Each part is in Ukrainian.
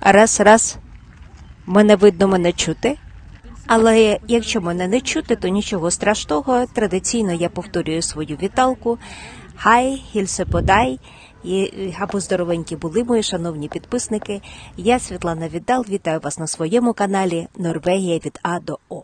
Раз, раз. Мене видно, мене чути. Але якщо мене не чути, то нічого страшного. Традиційно я повторюю свою віталку. Хай, гільсе подай. І або здоровенькі були мої шановні підписники. Я Світлана Віддал. Вітаю вас на своєму каналі Норвегія від А до О.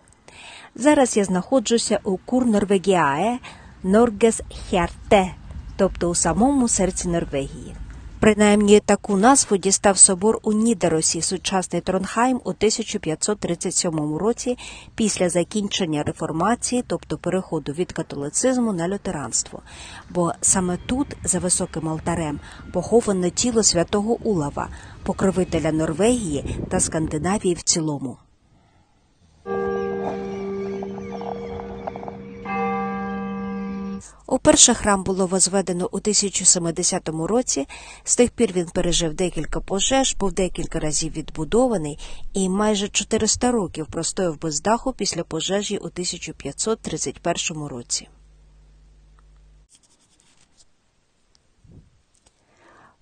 Зараз я знаходжуся у Кур Норвегіае Норгес Хярте, тобто у самому серці Норвегії. Принаймні таку назву дістав собор у Нідеросі, сучасний Тронхайм, у 1537 році після закінчення реформації, тобто переходу від католицизму на лютеранство. Бо саме тут, за високим алтарем, поховане тіло святого Улава, покровителя Норвегії та Скандинавії в цілому. Уперше храм було возведено у 1070 році. З тих пір він пережив декілька пожеж, був декілька разів відбудований і майже 400 років простояв без даху після пожежі у 1531 році.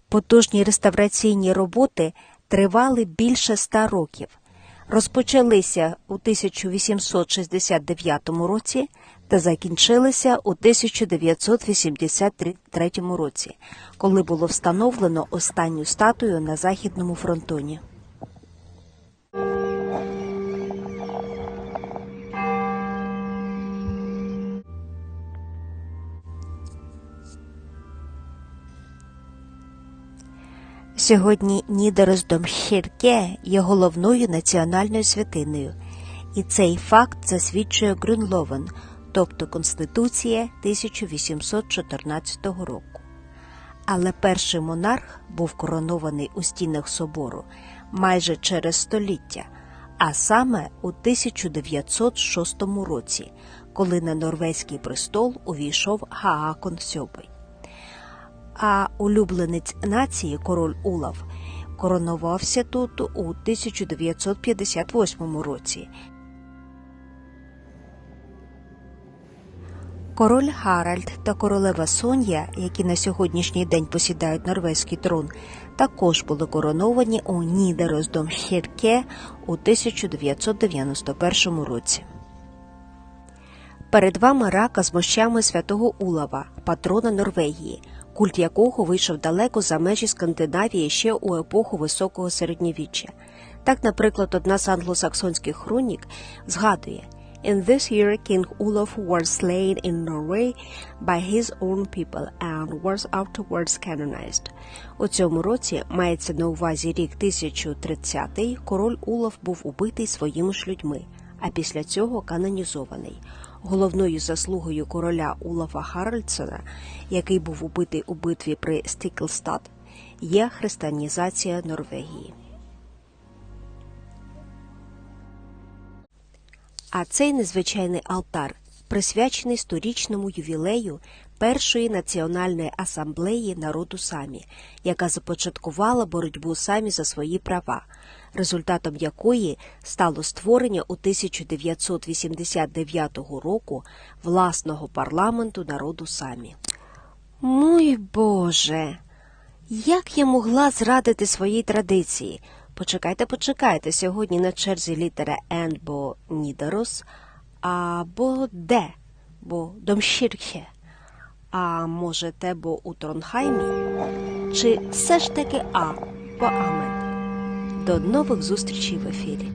Потужні реставраційні роботи тривали більше ста років. Розпочалися у 1869 році та закінчилися у 1983 році, коли було встановлено останню статую на західному фронтоні. Сьогодні Нідеросдомхірке є головною національною святиною, і цей факт засвідчує Грюнловен, тобто Конституція 1814 року. Але перший монарх був коронований у стінах собору майже через століття, а саме у 1906 році, коли на норвезький престол увійшов Гаакон VII а улюбленець нації король Улав коронувався тут у 1958 році. Король Гаральд та королева Сон'я, які на сьогоднішній день посідають норвезький трон, також були короновані у Нідеросдомхірке у 1991 році. Перед вами рака з мощами святого Улава, патрона Норвегії, культ якого вийшов далеко за межі Скандинавії ще у епоху високого середньовіччя. Так, наприклад, одна з англосаксонських хронік згадує In this year King Olaf was slain in Norway by his own people and was afterwards canonized. У цьому році мається на увазі рік 1030 король Улаф був убитий своїми ж людьми, а після цього канонізований. Головною заслугою короля Улафа Харальдсона, який був убитий у битві при Стіклстад, є християнізація Норвегії. А цей незвичайний алтар присвячений сторічному ювілею першої національної асамблеї народу самі, яка започаткувала боротьбу самі за свої права, результатом якої стало створення у 1989 року власного парламенту народу самі. Мой Боже, як я могла зрадити своїй традиції? Почекайте, почекайте. Сьогодні на черзі літера Н, бо Нідерос, або Д, бо Домщірхе. А може, те, бо у Тронхаймі? Чи все ж таки А, бо Амен? До нових зустрічей в ефірі.